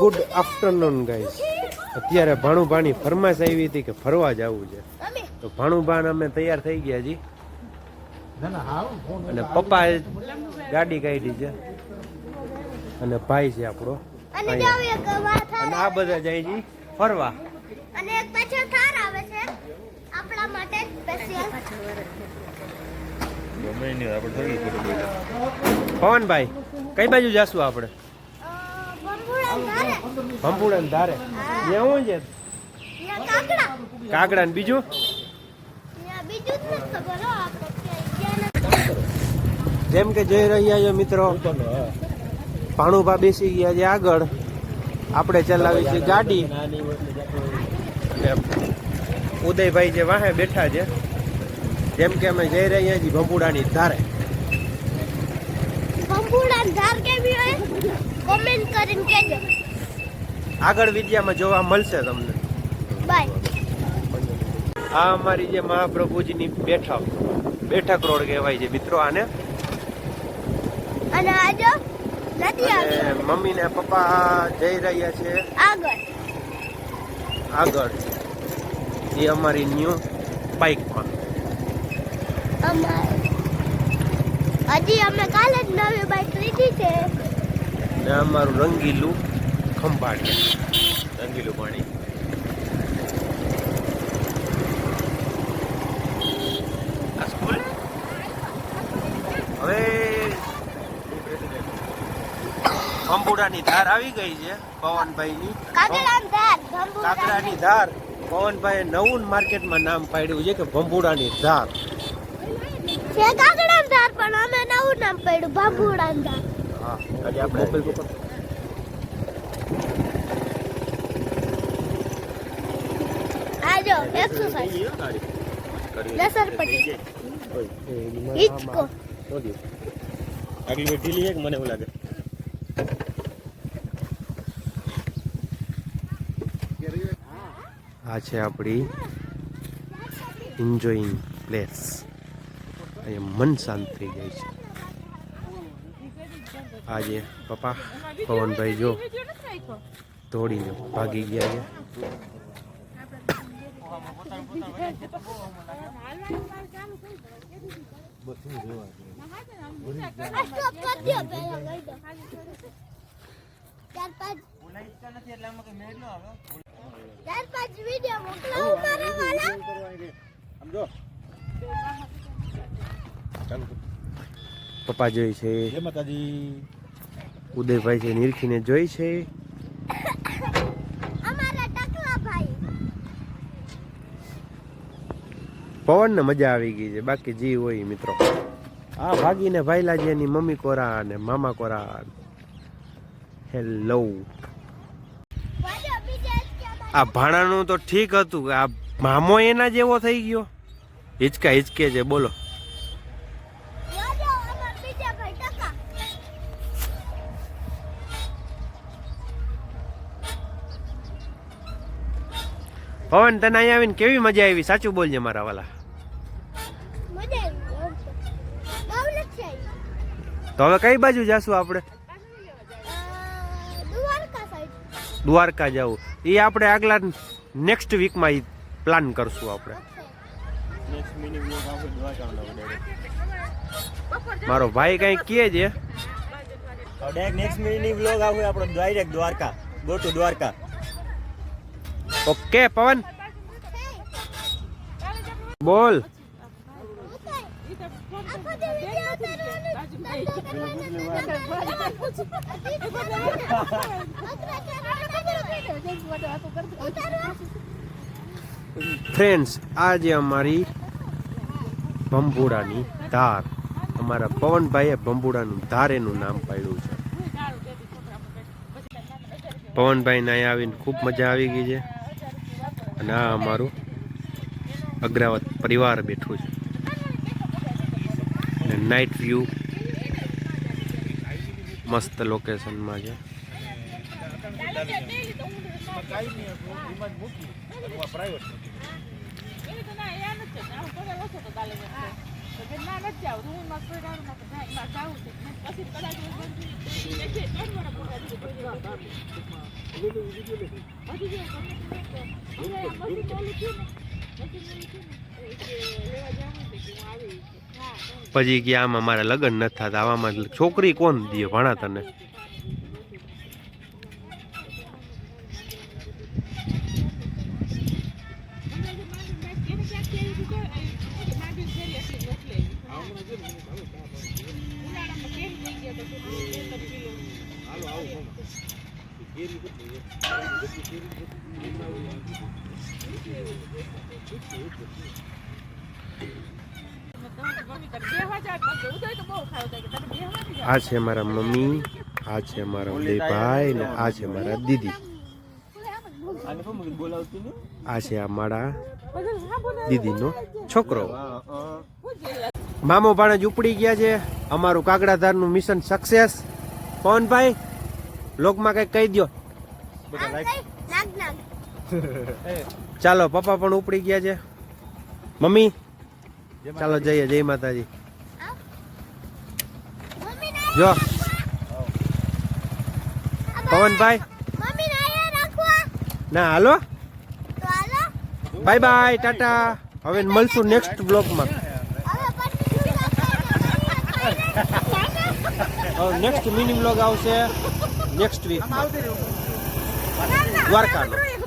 Good afternoon guys અત્યારે ભાણુભાની ફરમાશ આવી હતી કે ફરવા જવું છે. તો ભાણુભાન અમે તૈયાર થઈ ગયા જી. અને પપ્પા ગાડી કાઢી છે. અને ભાઈ છે આપણો. અને આ બધા જાય છે ફરવા. અને એક પાછળ થાર આવે છે. આપણા માટે સ્પેશિયલ પવનભાઈ કઈ બાજુ જાશું આપણે? ધારે ને ધારે. ત્યાં શું છે? કાકડા કાગડા. ને બીજું? જેમ કે જઈ રહ્યા છે મિત્રો. ભાણુભા બેસી ગયા છે આગળ. આપણે ચલાવી છે ગાડી. ઉદયભાઈ જે વાહે બેઠા છે જેમ કે અમે જઈ રહ્યા છીએ ભંપુડાની ધારે. બંબુડા ધાર કેવી હોય? કોમેન્ટ કરીને કહેજો. આગળ વિદ્યામાં જોવા મળશે તમને. આ અમારી જે મહાપ્રભુજીની બેઠક બેઠક રોડ કહેવાય છે મિત્રો આને. અને આજો મમ્મી ને પપ્પા જઈ રહ્યા છે. આગળ. આગળ. એ અમારી ન્યૂ બાઇકમાં. હજી અમે કાલે જ નવી બાઈક લીધી છે. ને અમારું રંગીલું ખંભાળિયા રંગીલું પાણી. હવે ખંભુડાની ધાર આવી ગઈ છે પવનભાઈની. કાકડાની ધાર પવનભાઈએ નવું માર્કેટમાં નામ પાડ્યું છે કે ભંભુડાની ધાર. છે ધાર પણ અમે નવું નામ પાડ્યું બંબુડા ધાર. હા આજે આપણે મોબાઈલ એક્સરસાઇઝ લસરપટ્ટી હિચકો આગલી ઢીલી છે મને એવું લાગે આ છે આપણી એન્જોઈંગ પ્લેસ અહીંયા મન શાંત થઈ જાય છે. આજે પપ્પા પવનભાઈ જો દોડીને ભાગી ગયા છે આ સ્ટોપ કરી દો પહેલા કહી દો ચાર પાંચ ચાર પાંચ વિડિયો મોકલાવું મારા વાલા. સમજો. પપ્પા જોઈ છે. ઉદયભાઈ છે નિરખીને જોઈ છે અમારા ટકલા ભાઈ પવનને મજા આવી ગઈ છે. બાકી જી હોય મિત્રો. આ ભાગીને ભાઈલા છે એની મમ્મી કોરા અને મામા કોરા. હેલો આ ભાણાનું તો ઠીક હતું. આ મામો એના જેવો થઈ ગયો. હિચકા હિચકે છે, બોલો. પવન, તને અહીંયા આવીને કેવી મજા આવી? સાચું બોલજે મારા વાલા મજા આવી બહુ નથી આવી તો હવે કઈ બાજુ જશું આપણે? દ્વારકા જવું. એ આપણે આગલા નેક્સ્ટ વીકમાં એ પ્લાન કરશું આપણે. મારો ભાઈ કઈ કહે છે? નેક્સ્ટ બ્લોગ આવશે આપણો direct Dwarka go Dwarka okay Pavan. બોલ આખો દી વિડિયો ઉતારવાનો ફ્રેન્ડ્સ આ જે અમારી ભંભુડાની ધાર અમારા પવનભાઈએ ભંભુડાનું ધાર એનું નામ પાડ્યું છે. પવનભાઈને અહીંયા આવીને ખૂબ મજા આવી ગઈ છે. અને આ અમારું અગ્રાવત પરિવાર બેઠું છે. નાઇટ વ્યૂ મસ્ત લોકેશનમાં છે પછી કે આમાં મારા લગ્ન નથી થતા આવામાં છોકરી કોણ દે ભણા તને આ છે મારા મમ્મી, આ છે મારા ઉદયભાઈ ને આ છે મારા દીદી. આ છે આ મારા દીદીનો છોકરો. મામો ભાણેજ ઉપડી ગયા છે. અમારું કાગડાધારનું મિશન સક્સેસ પવનભાઈ લોકમાં કંઈક કહી દો ચાલો, પપ્પા પણ ઉપડી ગયા છે. મમ્મી ચાલો જઈએ જય માતાજી. જો. પવનભાઈ. ને અહીંયા રાખવા. ના હાલો. તો હાલો. Bye bye Tata. હવે મળશું નેક્સ્ટ બ્લોગમાં શું નેક્સ્ટ મિની બ્લોગ આવશે. Next week દ્વારકાનો.